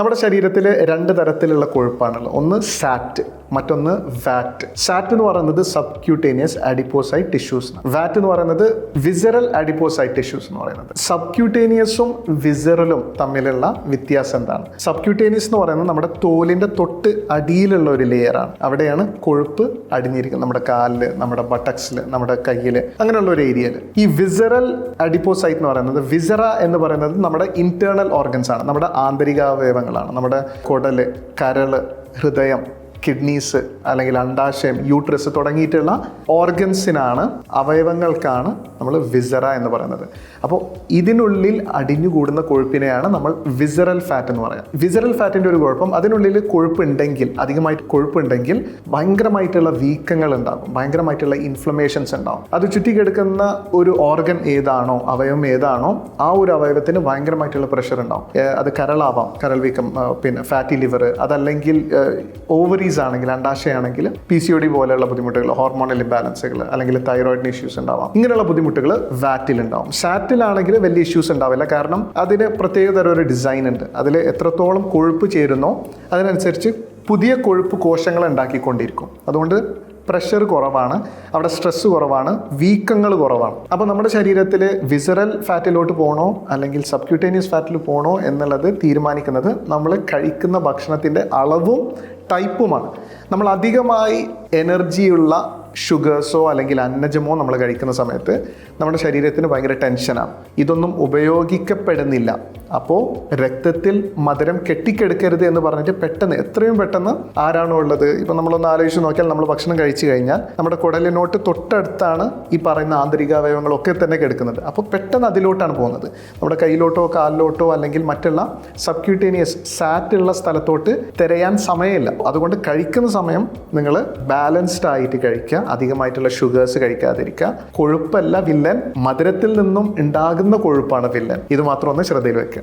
നമ്മുടെ ശരീരത്തിൽ രണ്ട് തരത്തിലുള്ള കൊഴുപ്പാണുള്ളത് ഒന്ന് സാറ്റ് മറ്റൊന്ന് വാറ്റ്. സാറ്റ് എന്ന് പറയുന്നത് സബ്ക്യൂട്ടേനിയസ് അഡിപ്പോസൈറ്റ് ടിഷ്യൂസ് വാറ്റ് എന്ന് പറയുന്നത് വിസറൽ അഡിപ്പോസൈറ്റ് ടിഷ്യൂസ് എന്ന് പറയുന്നത്. സബ്ക്യൂട്ടേനിയസും വിസറലും തമ്മിലുള്ള വ്യത്യാസം എന്താണ്? സബ്ക്യൂട്ടേനിയസ് എന്ന് പറയുന്നത് നമ്മുടെ തോലിന്റെ തൊട്ട് അടിയിലുള്ള ഒരു ലെയറാണ് അവിടെയാണ് കൊഴുപ്പ് അടിഞ്ഞിരിക്കുന്നത് നമ്മുടെ കാലിൽ നമ്മുടെ ബട്ടക്സിൽ നമ്മുടെ കയ്യിൽ അങ്ങനെയുള്ള ഒരു ഏരിയയിൽ ഈ വിസറൽ അഡിപ്പോസൈറ്റ് എന്ന് പറയുന്നത് വിസറ എന്ന് പറയുന്നത് നമ്മുടെ ഇന്റേണൽ ഓർഗൻസ് ആണ്. നമ്മുടെ ആന്തരികാവയവങ്ങളാണ് നമ്മുടെ കുടൽ കരൾ ഹൃദയം കിഡ്നീസ് അല്ലെങ്കിൽ അണ്ടാശയം യൂട്രസ് തുടങ്ങിയിട്ടുള്ള ഓർഗൻസിനാണ് അവയവങ്ങൾക്കാണ് നമ്മൾ വിസറ എന്ന് പറയുന്നത്. അപ്പോൾ ഇതിനുള്ളിൽ അടിഞ്ഞുകൂടുന്ന കൊഴുപ്പിനെയാണ് നമ്മൾ വിസറൽ ഫാറ്റ് എന്ന് പറയുക വിസറൽ ഫാറ്റിന്റെ ഒരു കുഴപ്പം അതിനുള്ളിൽ കൊഴുപ്പുണ്ടെങ്കിൽ അധികമായിട്ട് കൊഴുപ്പുണ്ടെങ്കിൽ ഭയങ്കരമായിട്ടുള്ള വീക്കങ്ങൾ ഉണ്ടാകും ഭയങ്കരമായിട്ടുള്ള ഇൻഫ്ലമേഷൻസ് ഉണ്ടാകും. അത് ചുറ്റിക്കെടുക്കുന്ന ഒരു ഓർഗൻ ഏതാണോ അവയവം ഏതാണോ ആ ഒരു അവയവത്തിന് ഭയങ്കരമായിട്ടുള്ള പ്രഷർ ഉണ്ടാകും. അത് കരളാവാം കരൾ വീക്കം പിന്നെ ഫാറ്റി ലിവർ അതല്ലെങ്കിൽ ഓവറീസ് ആണെങ്കിൽ അണ്ടാശയാണെങ്കിൽ പി സി ഒ ഡി പോലെയുള്ള ബുദ്ധിമുട്ടുകൾ ഹോർമോണൽ ഇംബാലൻസുകൾ അല്ലെങ്കിൽ തൈറോയിഡിന് ഇഷ്യൂസ് ഉണ്ടാവാം. ഇങ്ങനെയുള്ള ബുദ്ധിമുട്ടുകൾ വാറ്റിൽ ഉണ്ടാവും. സാറ്റിലാണെങ്കിൽ വലിയ ഇഷ്യൂസ് ഉണ്ടാവില്ല. കാരണം അതിന് പ്രത്യേക തരം ഒരു ഡിസൈൻ ഉണ്ട്. അതിൽ എത്രത്തോളം കൊഴുപ്പ് ചേരുന്നോ അതിനനുസരിച്ച് പുതിയ കൊഴുപ്പ് കോശങ്ങൾ ഉണ്ടാക്കിക്കൊണ്ടിരിക്കും. അതുകൊണ്ട് പ്രഷർ കുറവാണ്. അവിടെ സ്ട്രെസ് കുറവാണ്. വീക്കങ്ങൾ കുറവാണ്. അപ്പോൾ നമ്മുടെ ശരീരത്തിൽ വിസറൽ ഫാറ്റിലോട്ട് പോകണോ അല്ലെങ്കിൽ സബ്ക്യൂട്ടേനിയസ് ഫാറ്റിൽ പോകണോ എന്നുള്ളത് തീരുമാനിക്കുന്നത് നമ്മൾ കഴിക്കുന്ന ഭക്ഷണത്തിന്റെ അളവും ടൈപ്പുമാണ്. നമ്മൾ അധികമായി എനർജിയുള്ള ഷുഗേഴ്സോ അല്ലെങ്കിൽ അന്നജമോ നമ്മൾ കഴിക്കുന്ന സമയത്ത് നമ്മുടെ ശരീരത്തിന് ഭയങ്കര ടെൻഷനാണ് ഇതൊന്നും ഉപയോഗിക്കപ്പെടുന്നില്ല. അപ്പോൾ രക്തത്തിൽ മധുരം കെട്ടിക്കെടുക്കരുത് എന്ന് പറഞ്ഞിട്ട് പെട്ടെന്ന് എത്രയും പെട്ടെന്ന് ആരാണോ ഉള്ളത്? ഇപ്പം നമ്മളൊന്ന് ആലോചിച്ച് നോക്കിയാൽ നമ്മൾ ഭക്ഷണം കഴിച്ചു കഴിഞ്ഞാൽ നമ്മുടെ കുടലിനോട്ട് തൊട്ടടുത്താണ് ഈ പറയുന്ന ആന്തരിക ആന്തരികാവയവങ്ങളൊക്കെ തന്നെ കെടുക്കുന്നത്. അപ്പോൾ പെട്ടെന്ന് അതിലോട്ടാണ് പോകുന്നത്. നമ്മുടെ കയ്യിലോട്ടോ കാലിലോട്ടോ അല്ലെങ്കിൽ മറ്റുള്ള സബ്ക്യൂട്ടേനിയസ് സാറ്റ് ഉള്ള സ്ഥലത്തോട്ട് തിരയാൻ സമയമില്ല. അതുകൊണ്ട് കഴിക്കുന്ന സമയം നിങ്ങൾ ബാലൻസ്ഡ് ആയിട്ട് കഴിക്കുക. അധികമായിട്ടുള്ള ഷുഗേഴ്സ് കഴിക്കാതിരിക്കുക. കൊഴുപ്പല്ല വില്ലൻ മധുരത്തിൽ നിന്നും ഉണ്ടാകുന്ന കൊഴുപ്പാണ് വില്ലൻ. ഇത് മാത്രം ഒന്ന് ശ്രദ്ധയിൽ വെക്കുക.